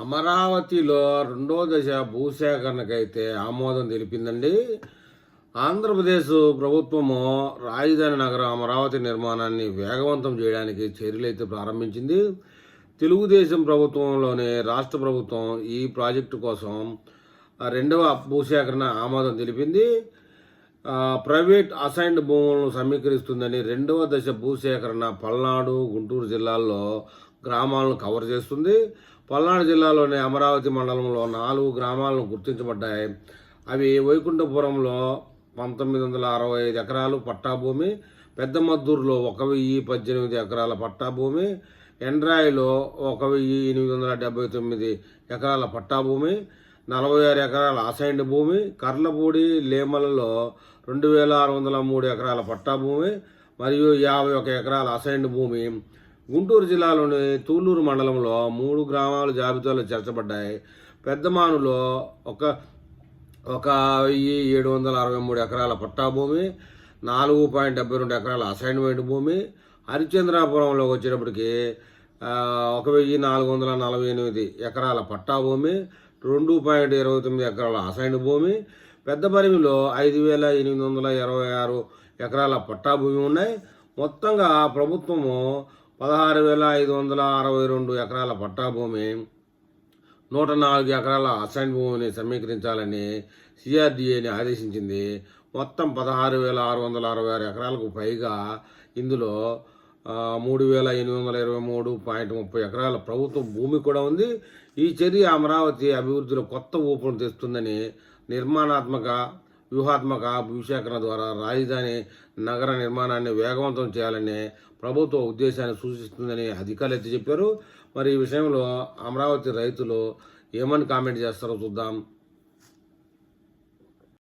అమరావతిలో రెండో దశ భూసేకరణకైతే ఆమోదం తెలిపిందండి. ఆంధ్రప్రదేశ్ ప్రభుత్వము రాజధాని నగరం అమరావతి నిర్మాణాన్ని వేగవంతం చేయడానికి చర్యలైతే ప్రారంభించింది. తెలుగుదేశం ప్రభుత్వంలోని రాష్ట్ర ప్రభుత్వం ఈ ప్రాజెక్టు కోసం రెండవ భూసేకరణ ఆమోదం తెలిపింది. ప్రైవేట్ అసైన్డ్ భూములను సమీకరిస్తుందని రెండవ దశ భూసేకరణ పల్నాడు గుంటూరు జిల్లాల్లో గ్రామాలను కవర్ చేస్తుంది. పల్నాడు జిల్లాలోని అమరావతి మండలంలో నాలుగు గ్రామాలను గుర్తించబడ్డాయి. అవి వైకుంఠపురంలో పంతొమ్మిది వందల అరవై ఐదు ఎకరాలు పట్టా భూమి పెద్ద మద్దూరులో ఒక వెయ్యి పద్దెనిమిది ఎకరాల పట్టా భూమి ఎండ్రాయిలో ఒక వెయ్యి ఎనిమిది వందల డెబ్బై తొమ్మిది ఎకరాల పట్టా భూమి నలభై ఆరు ఎకరాల అసైన్డ్ భూమి కర్లపూడి లేమలలో రెండు వేల ఆరు వందల మూడు ఎకరాల పట్టా భూమి మరియు యాభై ఒక ఎకరాల అసైన్డ్ భూమి. గుంటూరు జిల్లాలోని తూలూరు మండలంలో మూడు గ్రామాలు జాబితాలో చేర్చబడ్డాయి. పెద్దమానులో ఒక ఒక వెయ్యి ఏడు వందల అరవై మూడు ఎకరాల పట్టా భూమి నాలుగు పాయింట్ డెబ్బై రెండు ఎకరాల అసైన్మెంట్ భూమి. హరిచంద్రాపురంలోకి వచ్చేటప్పటికి ఒక వెయ్యి నాలుగు వందల నలభై ఎనిమిది ఎకరాల పట్టా భూమి రెండు పాయింట్ ఇరవై తొమ్మిది ఎకరాల అసైన్ భూమి. పెద్ద పరిమిలో ఐదు వేల ఎనిమిది వందల ఇరవై ఆరు ఎకరాల పట్టా భూమి ఉన్నాయి. మొత్తంగా ప్రభుత్వము పదహారు వేల ఐదు వందల అరవై రెండు ఎకరాల పట్టా భూమి నూట నాలుగు ఎకరాల అసైన్ భూమిని సమీకరించాలని సిఆర్డీఏని ఆదేశించింది. మొత్తం పదహారు వేల ఆరు వందల అరవై ఆరు ఎకరాలకు పైగా ఇందులో మూడు వేల ఎనిమిది వందల ఇరవై మూడు పాయింట్ ముప్పై ఎకరాల ప్రభుత్వ భూమి కూడా ఉంది. ఈ చర్య అమరావతి అభివృద్ధిలో కొత్త ఊపును తెస్తుందని నిర్మాణాత్మక వ్యూహాత్మక భూసేకరణ ద్వారా రాజధాని నగర నిర్మాణాన్ని వేగవంతం చేయాలనే ప్రభుత్వ ఉద్దేశాన్ని సూచిస్తుందని అధికారులు ఎత్తి చెప్పారు. మరి ఈ విషయంలో అమరావతి రైతులు ఏమని కామెంట్ చేస్తారో చూద్దాం.